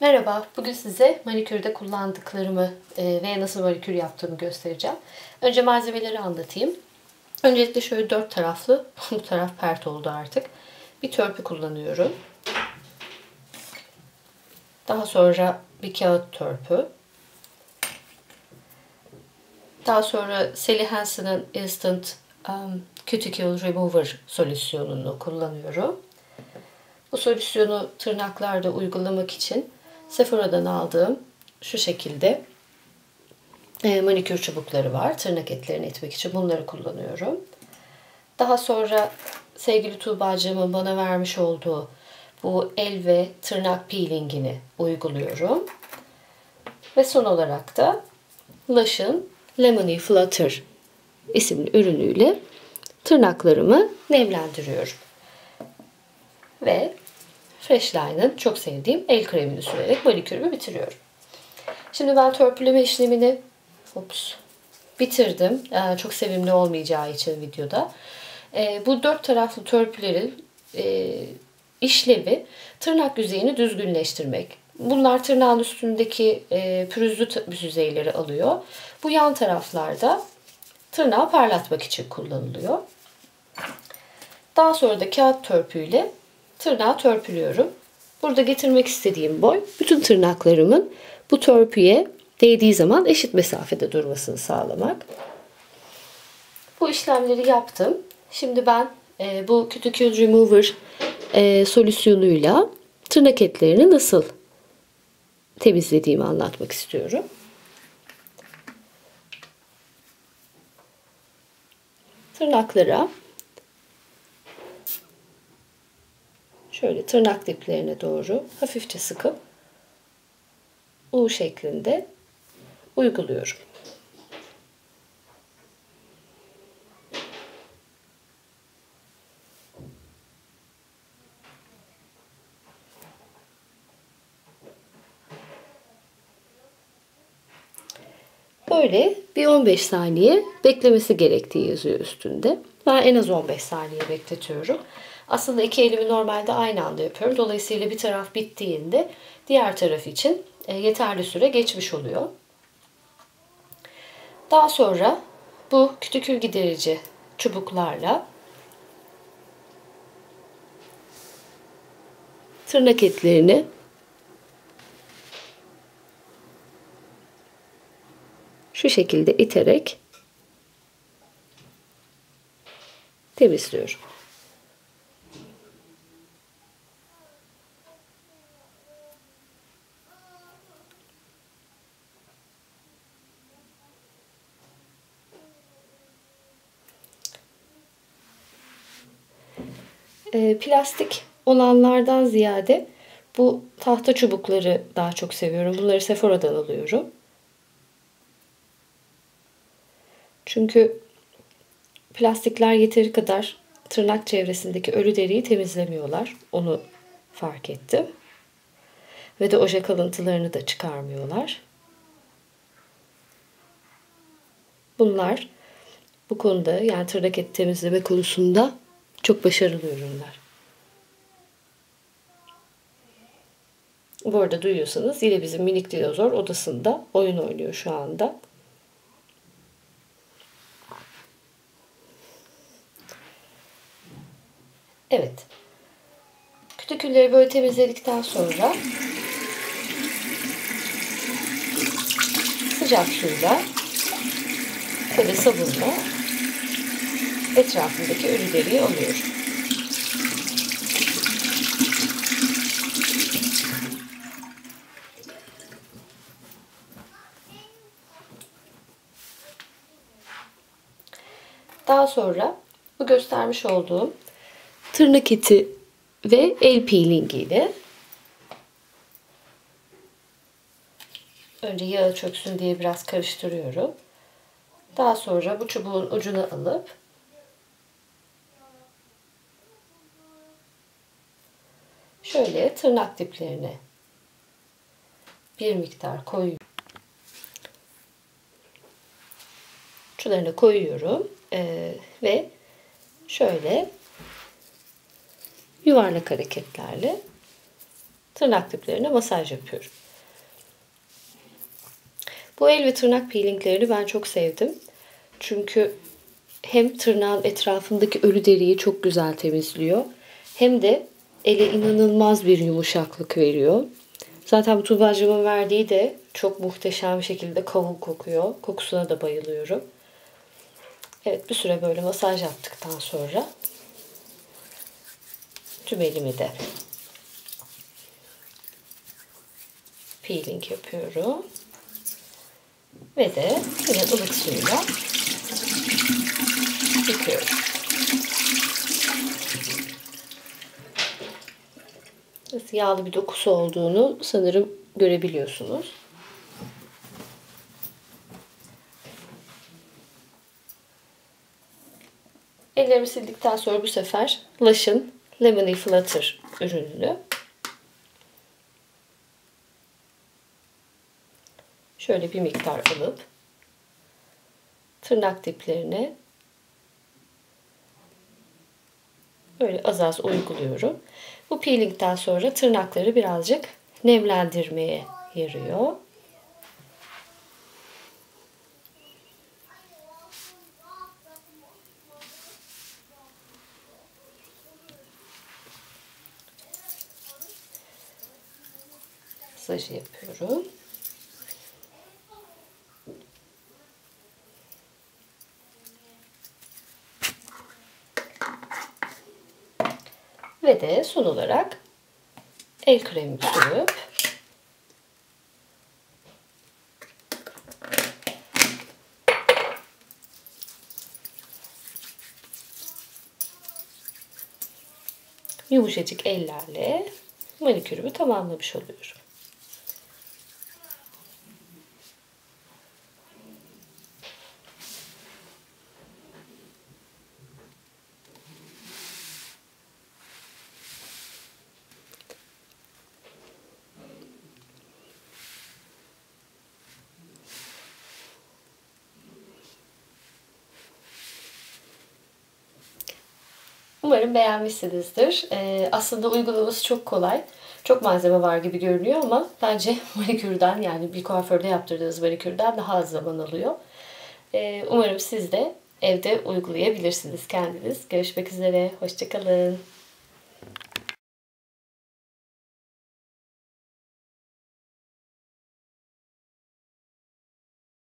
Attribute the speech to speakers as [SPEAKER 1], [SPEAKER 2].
[SPEAKER 1] Merhaba, bugün size manikürde kullandıklarımı e, ve nasıl manikür yaptığımı göstereceğim. Önce malzemeleri anlatayım. Öncelikle şöyle dört taraflı, bu taraf pert oldu artık. Bir törpü kullanıyorum. Daha sonra bir kağıt törpü. Daha sonra Sally Hansen'ın Instant um, Cuticle Remover solüsyonunu kullanıyorum. Bu solüsyonu tırnaklarda uygulamak için Sephora'dan aldığım şu şekilde e, manikür çubukları var. Tırnak etlerini etmek için bunları kullanıyorum. Daha sonra sevgili Tuğba'cığımın bana vermiş olduğu bu el ve tırnak peelingini uyguluyorum. Ve son olarak da Lush'ın Lemony Flutter isimli ürünüyle tırnaklarımı nemlendiriyorum. Ve Freshline'ın çok sevdiğim el kremini sürerek manikürümü bitiriyorum. Şimdi ben törpüleme işlemini ups, bitirdim. Ee, çok sevimli olmayacağı için videoda. Ee, bu dört taraflı törpülerin e, işlevi tırnak yüzeyini düzgünleştirmek. Bunlar tırnağın üstündeki e, pürüzlü yüzeyleri alıyor. Bu yan taraflarda tırnağı parlatmak için kullanılıyor. Daha sonra da kağıt törpüyle tırnağı törpülüyorum. Burada getirmek istediğim boy bütün tırnaklarımın bu törpüye değdiği zaman eşit mesafede durmasını sağlamak. Bu işlemleri yaptım. Şimdi ben e, bu Cuticle Remover e, solüsyonuyla tırnak etlerini nasıl temizlediğimi anlatmak istiyorum. Tırnaklara şöyle tırnak diplerine doğru hafifçe sıkıp U şeklinde uyguluyorum. Böyle bir 15 saniye beklemesi gerektiği yazıyor üstünde. Ben en az 15 saniye bekletiyorum. Aslında iki elimi normalde aynı anda yapıyorum. Dolayısıyla bir taraf bittiğinde diğer taraf için e, yeterli süre geçmiş oluyor. Daha sonra bu kütükül giderici çubuklarla tırnak etlerini şu şekilde iterek temizliyorum. E, plastik olanlardan ziyade bu tahta çubukları daha çok seviyorum. Bunları Sephora'dan alıyorum. Çünkü plastikler yeteri kadar tırnak çevresindeki ölü deriyi temizlemiyorlar. Onu fark ettim. Ve de oje kalıntılarını da çıkarmıyorlar. Bunlar bu konuda yani tırnak eti temizleme konusunda çok başarılı ürünler. Bu arada duyuyorsanız yine bizim minik dinozor odasında oyun oynuyor şu anda. Evet. Kütükülleri böyle temizledikten sonra sıcak suyla ve sabunla etrafındaki ölü deriyi alıyorum. Daha sonra bu göstermiş olduğum tırnak eti ve el peelingi ile önce yağı çöksün diye biraz karıştırıyorum. Daha sonra bu çubuğun ucunu alıp şöyle tırnak diplerine bir miktar koyuyorum. Uçlarına koyuyorum ee, ve şöyle yuvarlak hareketlerle tırnak diplerine masaj yapıyorum. Bu el ve tırnak peelinglerini ben çok sevdim. Çünkü hem tırnağın etrafındaki ölü deriyi çok güzel temizliyor. Hem de ele inanılmaz bir yumuşaklık veriyor. Zaten bu Tuğba'cığımın verdiği de çok muhteşem bir şekilde kavun kokuyor. Kokusuna da bayılıyorum. Evet bir süre böyle masaj yaptıktan sonra tüm elimi de peeling yapıyorum. Ve de yine ılık suyla yıkıyorum. Nasıl yağlı bir dokusu olduğunu sanırım görebiliyorsunuz. Ellerimi sildikten sonra bu sefer Lush'ın Lemony Flutter ürününü şöyle bir miktar alıp tırnak diplerine böyle az az uyguluyorum. Bu peelingden sonra tırnakları birazcık nemlendirmeye yarıyor. Masajı yapıyorum. Ve de son olarak el kremi sürüp yumuşacık ellerle manikürümü tamamlamış oluyorum. Umarım beğenmişsinizdir. Ee, aslında uygulaması çok kolay. Çok malzeme var gibi görünüyor ama bence manikürden yani bir kuaförde yaptırdığınız manikürden daha az zaman alıyor. Ee, umarım siz de evde uygulayabilirsiniz kendiniz. Görüşmek üzere. Hoşçakalın.